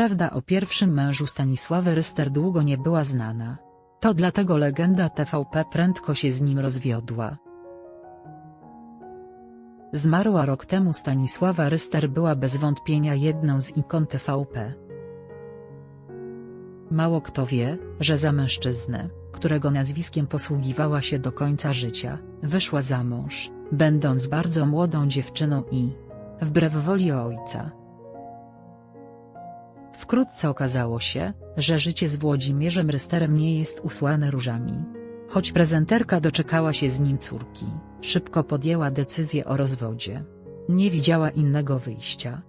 Prawda o pierwszym mężu Stanisławy Ryster długo nie była znana. To dlatego legenda TVP prędko się z nim rozwiodła. Zmarła rok temu Stanisława Ryster była bez wątpienia jedną z ikon TVP. Mało kto wie, że za mężczyznę, którego nazwiskiem posługiwała się do końca życia, wyszła za mąż, będąc bardzo młodą dziewczyną i wbrew woli ojca. Wkrótce okazało się, że życie z Włodzimierzem Rysterem nie jest usłane różami. Choć prezenterka doczekała się z nim córki, szybko podjęła decyzję o rozwodzie. Nie widziała innego wyjścia.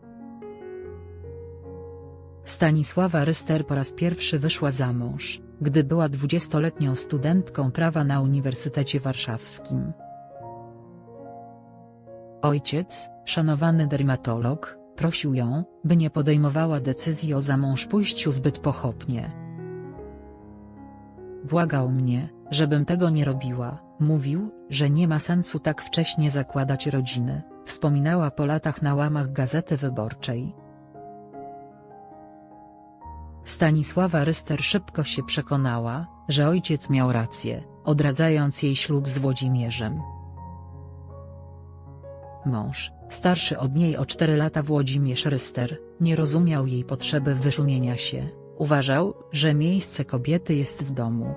Stanisława Ryster po raz pierwszy wyszła za mąż, gdy była dwudziestoletnią studentką prawa na Uniwersytecie Warszawskim. Ojciec, szanowany dermatolog, prosił ją, by nie podejmowała decyzji o zamążpójściu zbyt pochopnie. Błagał mnie, żebym tego nie robiła, mówił, że nie ma sensu tak wcześnie zakładać rodziny, wspominała po latach na łamach Gazety Wyborczej. Stanisława Ryster szybko się przekonała, że ojciec miał rację, odradzając jej ślub z Włodzimierzem. Mąż, starszy od niej o 4 lata Włodzimierz Ryster, nie rozumiał jej potrzeby wyszumienia się, uważał, że miejsce kobiety jest w domu.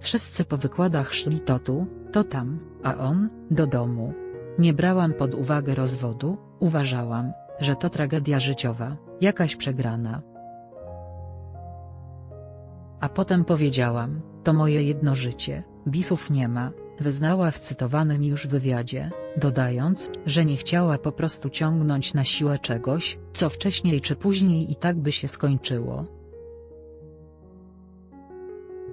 Wszyscy po wykładach szli to tu, to tam, a on, do domu. Nie brałam pod uwagę rozwodu, uważałam, że to tragedia życiowa, jakaś przegrana. A potem powiedziałam, to moje jedno życie, bisów nie ma, wyznała w cytowanym już wywiadzie, dodając, że nie chciała po prostu ciągnąć na siłę czegoś, co wcześniej czy później i tak by się skończyło.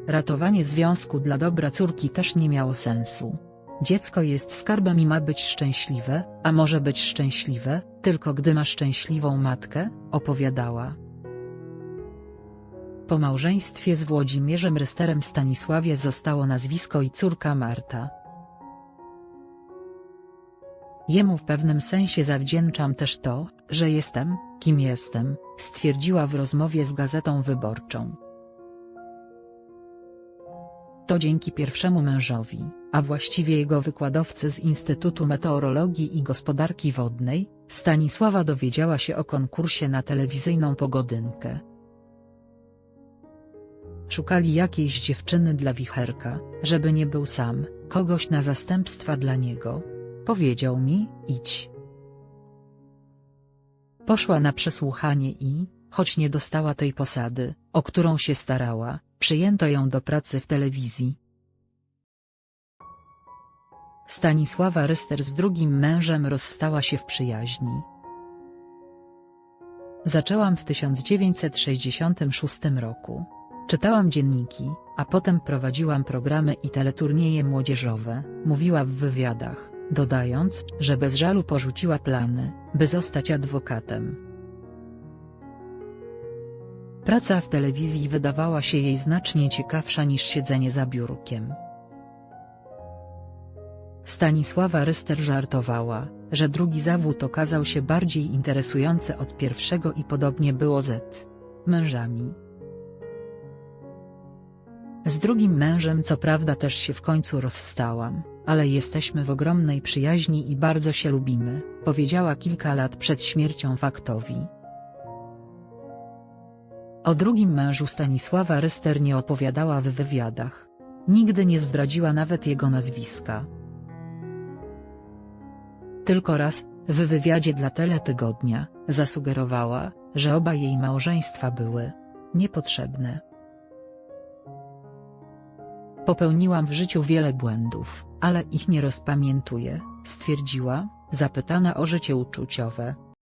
Ratowanie związku dla dobra córki też nie miało sensu. Dziecko jest skarbem i ma być szczęśliwe, a może być szczęśliwe, tylko gdy ma szczęśliwą matkę, opowiadała. Po małżeństwie z Włodzimierzem Rysterem Stanisławie zostało nazwisko i córka Marta. Jemu w pewnym sensie zawdzięczam też to, że jestem, kim jestem, stwierdziła w rozmowie z Gazetą Wyborczą. To dzięki pierwszemu mężowi, a właściwie jego wykładowcy z Instytutu Meteorologii i Gospodarki Wodnej, Stanisława dowiedziała się o konkursie na telewizyjną pogodynkę. Szukali jakiejś dziewczyny dla wicherka, żeby nie był sam, kogoś na zastępstwa dla niego. Powiedział mi, idź. Poszła na przesłuchanie i, choć nie dostała tej posady, o którą się starała, przyjęto ją do pracy w telewizji. Stanisława Ryster z drugim mężem rozstała się w przyjaźni. Zaczęłam w 1966 roku. Czytałam dzienniki, a potem prowadziłam programy i teleturnieje młodzieżowe, mówiła w wywiadach, dodając, że bez żalu porzuciła plany, by zostać adwokatem. Praca w telewizji wydawała się jej znacznie ciekawsza niż siedzenie za biurkiem. Stanisława Ryster żartowała, że drugi zawód okazał się bardziej interesujący od pierwszego i podobnie było z mężami. Z drugim mężem co prawda też się w końcu rozstałam, ale jesteśmy w ogromnej przyjaźni i bardzo się lubimy, powiedziała kilka lat przed śmiercią faktowi. O drugim mężu Stanisława Ryster nie opowiadała w wywiadach. Nigdy nie zdradziła nawet jego nazwiska. Tylko raz, w wywiadzie dla Teletygodnia, zasugerowała, że oba jej małżeństwa były niepotrzebne. Popełniłam w życiu wiele błędów, ale ich nie rozpamiętuję, stwierdziła, zapytana o życie uczuciowe.